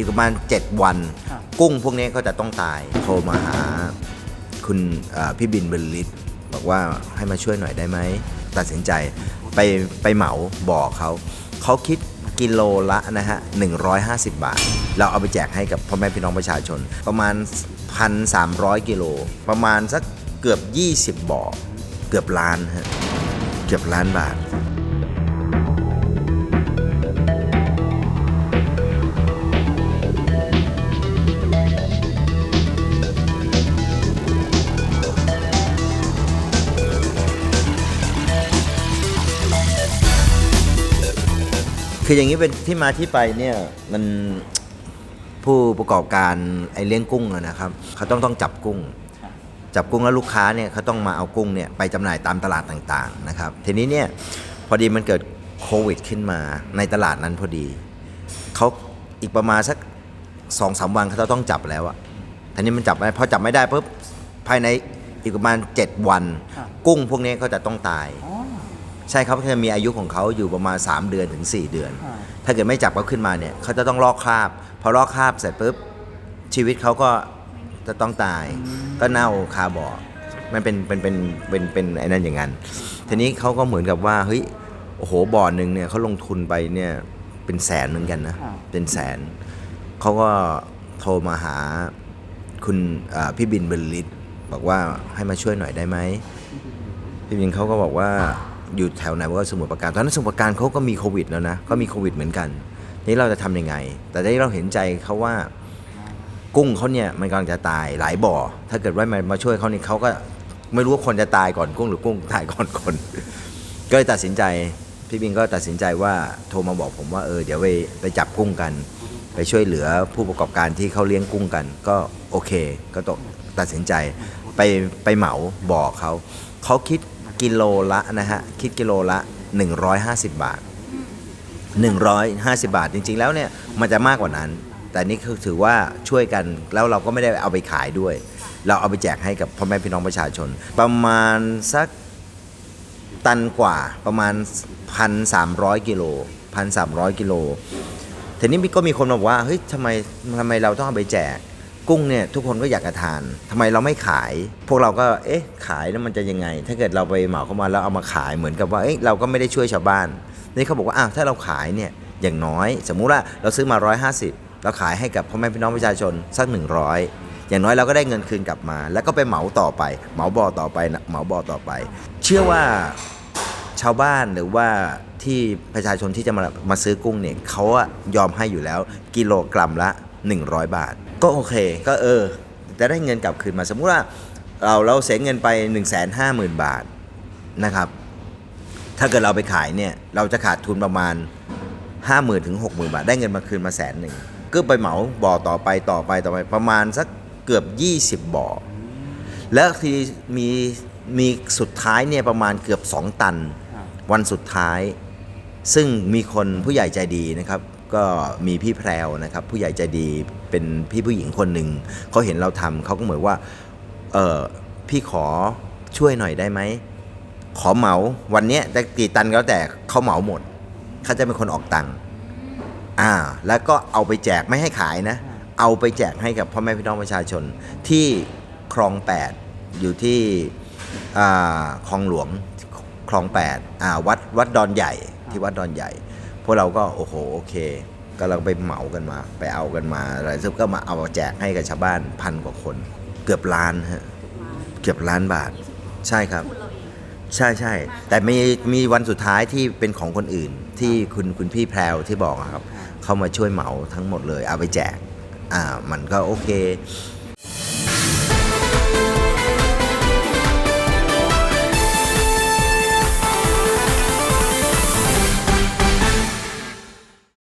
อีกประมาณ 7 วัน ครับ กุ้งพวกนี้ก็จะต้องตาย โทรมาหาคุณเอ่อพี่บินบรรลิตบอกว่าให้มาช่วยหน่อยได้ไหม ตัดสินใจไปไปเหมาบอกเขาเขาคิดกิโลละนะฮะ 150 บาท เราเอาไปแจกให้กับพ่อแม่พี่น้องประชาชน ประมาณ 1,300 กิโล ประมาณสักเกือบ 20 บ่อ เกือบล้านฮะ เกือบล้านบาท คืออย่างนี้เป็นที่มาที่ไปเนี่ยมันผู้ประกอบการไอเลี้ยงกุ้งอะนะครับเขาต้องต้องจับกุ้ง จับกุ้งแล้วลูกค้าเนี่ยเขาต้องมาเอากุ้งเนี่ยไปจำหน่ายตามตลาดต่างๆนะครับทีนี้เนี่ยพอดีมันเกิดโควิดขึ้นมาในตลาดนั้นพอดีเขาอีกประมาณสักสองสามวันเขาต้องจับแล้วอะทีนี้มันจับไม่ได้พอจับไม่ได้ปุ๊บภายในอีกประมาณ 7 วันครับกุ้งพวกนี้ก็จะต้องตาย อ๋อ ใช่ครับเขาจะมีอายุของเขาอยู่ประมาณ 3 เดือนถึง 4 เดือน อ่า ถ้าเกิดไม่จับเขาขึ้นมาเนี่ยเขาจะต้องลอกคราบ พอลอกคราบเสร็จปุ๊บชีวิตเขาก็จะต้องตาย ก็เน่าคาบ่อมันเป็นเป็นเป็นเป็นเป็นไอ้นั่นอย่างนั้น ทีนี้เขาก็เหมือนกับว่าเฮ้ยโอ้โหบ่อหนึ่งเนี่ยเขาลงทุนไปเนี่ยเป็นแสนเหมือนกันนะ อ่า เป็นแสน เขาก็โทรมาหาคุณเอ่อพี่บินบรรลิตบอกว่าให้มาช่วยหน่อยได้ไหม พี่บินเขาก็บอกว่า อยู่แถวไหนว่าสมุทรปราการตอนนั้นสมุทรปราการเขาก็มีโควิดแล้วนะก็มีโควิดเหมือนกัน นี่เราจะทำยังไง แต่ที่เราเห็นใจเขาว่ากุ้งเขาเนี่ยมันกำลังจะตายหลายบ่อ ถ้าเกิดว่ามามาช่วยเขานี่เขาก็ไม่รู้ว่าคนจะตายก่อนกุ้งหรือกุ้งตายก่อนคน ก็เลยตัดสินใจพี่บินก็ตัดสินใจว่าโทรมาบอกผมว่าเออเดี๋ยวไปไปจับกุ้งกัน ไปช่วยเหลือผู้ประกอบการที่เขาเลี้ยงกุ้งกัน ก็โอเค ก็ตกตัดสินใจไปไปเหมาบอกเขาเขาคิด กิโลละนะฮะคิดกิโลละ 150 บาท 150 บาทจริง ๆ แล้วเนี่ยมันจะมากกว่านั้น แต่นี่คือถือว่าช่วยกันแล้วเราก็ไม่ได้เอาไปขายด้วย เราเอาไปแจกให้กับพ่อแม่พี่น้องประชาชน ประมาณสักตันกว่าประมาณ 1,300กิโล1,300กิโลทีนี้ก็มีคนบอกว่าเฮ้ยทำไมทำไมเราต้องเอาไปแจก กุ้งเนี่ยทุกคนก็อยากจะทานทำไมเราไม่ขาย พวกเราก็เอ๊ะขายแล้วมันจะยังไง ถ้าเกิดเราไปเหมาเข้ามาแล้วเอามาขายเหมือนกับว่าเอ๊ะเราก็ไม่ได้ช่วยชาวบ้าน นี่เขาบอกว่าอ้าวถ้าเราขายเนี่ยอย่างน้อย สมมุติว่าเราซื้อมา 150 เราขายให้กับพ่อแม่พี่น้องประชาชนสัก 100 อย่างน้อยเราก็ได้เงินคืนกลับมา แล้วก็ไปเหมาต่อไป เหมาบ่อต่อไปนะเหมาบ่อต่อไป เชื่อว่าชาวบ้านหรือว่าที่ประชาชนที่จะมามาซื้อกุ้งเนี่ยเขายอมให้อยู่แล้วกิโลกรัมละ 100 บาท ก็โอเคก็เออจะได้เงินกลับคืนมาสมมุติว่าเราเราเสียเงินไป 1 5 0 0 0 0 บาทนะครับ ถ้าเกิดเราไปขายเนี่ยเราจะขาดทุนประมาณ 5 0,000ถึง60,000 บาท ได้เงินมาคืนมาแสนหนึ่งก็ไปเหมาบ่อต่อไปต่อไปต่อไปประมาณสักเกือบ 20 บ่อ แล้วทีมีมีสุดท้ายเนี่ยประมาณเกือบ 2 ตันครับวันสุดท้าย ซึ่งมีคนผู้ใหญ่ใจดีนะครับ ก็มีพี่แพรวนะครับ ผู้ใหญ่ใจดีเป็นพี่ผู้หญิงคนหนึ่งเขาเห็นเราทำเขาก็เหมือนว่าเออพี่ขอช่วยหน่อยได้ไหมขอเหมาวันเนี้ยได้กี่ตันก็แล้วแต่เขาเหมาหมดเขาจะเป็นคนออกตังค์อ่า แล้วก็เอาไปแจกไม่ให้ขายนะ เอาไปแจกให้กับพ่อแม่พี่น้องประชาชน ที่คลอง 8 อยู่ที่อ่าคลองหลวงคลอง8อ่าวัดวัดดอนใหญ่ที่วัดดอนใหญ่ พวกเราก็โอ้โหโอเค ก็เราไปเหมากันมา ไปเอากันมาอะไรซึ่งก็มาเอาแจกให้กับชาวบ้านพันกว่าคน เกือบล้านฮะเกือบล้านบาท ใช่ครับ ใช่ใช่แต่มีมีวันสุดท้ายที่เป็นของคนอื่น ที่คุณคุณพี่แพรวที่บอกอะครับ เข้ามาช่วยเหมาทั้งหมดเลย เอาไปแจกอ่ามันก็โอเค